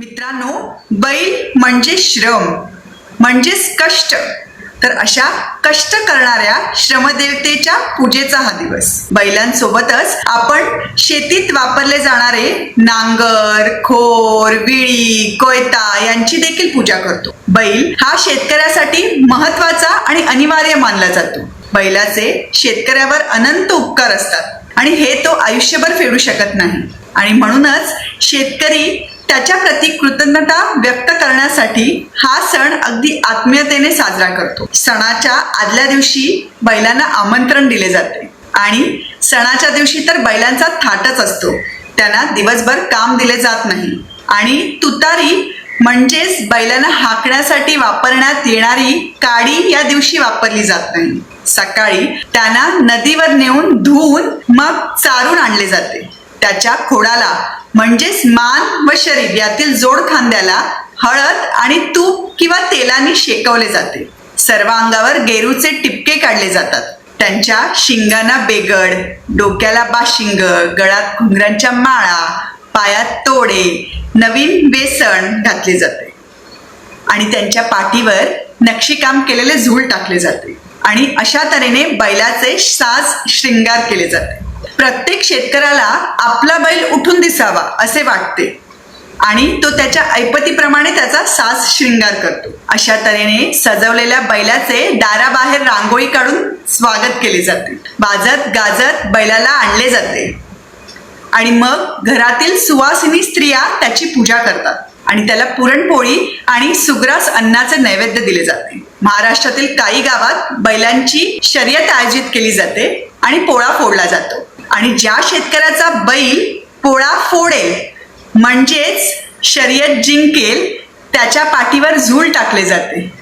मित्रांनो बैल म्हणजे श्रम म्हणजेच कष्ट. तर अशा कष्ट करणाऱ्या श्रमदेवतेच्या पूजेचा हा दिवस. बैलांसोबतच आपण शेतीत वापरले जाणारे नांगर खोर विळी कोयता यांची देखील पूजा करतो. बैल हा शेतकऱ्यासाठी महत्त्वाचा आणि अनिवार्य मानला जातो. बैलाचे शेतकऱ्यावर अनंत उपकार असतात आणि हे तो आयुष्यभर फेडू शकत नाही. आणि म्हणूनच शेतकरी त्याच्या प्रती कृतज्ञता व्यक्त करण्यासाठी हा सण अगदी आत्मीयतेने साजरा करतो. सणाच्या आदल्या दिवशी बैलांना आमंत्रण दिले जाते. आणि सणाच्या दिवशी तर बैलांचा थाटच असतो. त्यांना दिवसभर काम दिले जात नाही. आणि तुतारी म्हणजेच बैलांना हाकण्यासाठी वापरण्यात येणारी काडी या दिवशी वापरली जात नाही. सकाळी त्यांना नदीवर नेऊन धुवून मग चारून आणले जाते. त्याच्या खोडाला म्हणजेच मान व शरीर यातील जोड खांद्याला हळद आणि तूप किंवा तेलाने शेकवले जाते. सर्व अंगावर गेरूचे टिपके काढले जातात. त्यांच्या शिंगांना बेगड डोक्याला बाशिंग गळात घुंगरांच्या माळा पायात तोडे नवीन बेसण घातले जाते. आणि त्यांच्या पाठीवर नक्षीकाम केलेले झूल टाकले जाते. आणि अशा तऱ्हेने बैलाचे साज श्रृंगार केले जाते. प्रत्येक शेतकऱ्याला आपला बैल उठून दिसावा असे वाटते. आणि तो त्याच्या ऐपतीप्रमाणे त्याचा साज श्रृंगार करतो. अशा तऱ्हेने सजवलेल्या बैलाचे दाराबाहेर रांगोळी काढून स्वागत केले जाते. बाजत गाजत बैलाला आणले जाते. आणि मग घरातील सुवासिनी स्त्रिया त्याची पूजा करतात. आणि त्याला पुरणपोळी आणि सुग्रास अन्नाचे नैवेद्य दिले जाते. महाराष्ट्रातील काही गावात बैलांची शर्यत आयोजित केली जाते आणि पोळा फोडला जातो. आणि ज्या शेतकऱ्याचा बैल पोळा फोडेल म्हणजेच शर्यत जिंकेल त्याच्या पाठीवर झूल टाकले जाते.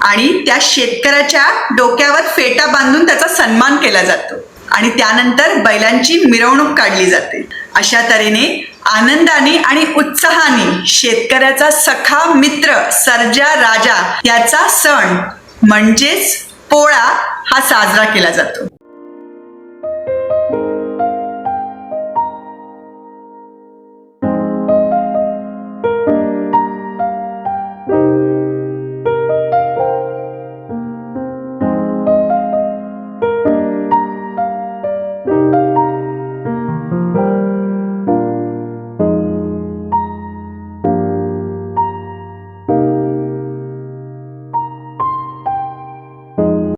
आणि त्या शेतकऱ्याच्या डोक्यावर फेटा बांधून त्याचा सन्मान केला जातो. आणि त्यानंतर बैलांची मिरवणूक काढली जाते. अशा तऱ्हेने आनंदाने आणि उत्साहाने शेतकऱ्याचा सखा मित्र सर्जा राजा याचा सण म्हणजेच पोळा हा साजरा केला जातो.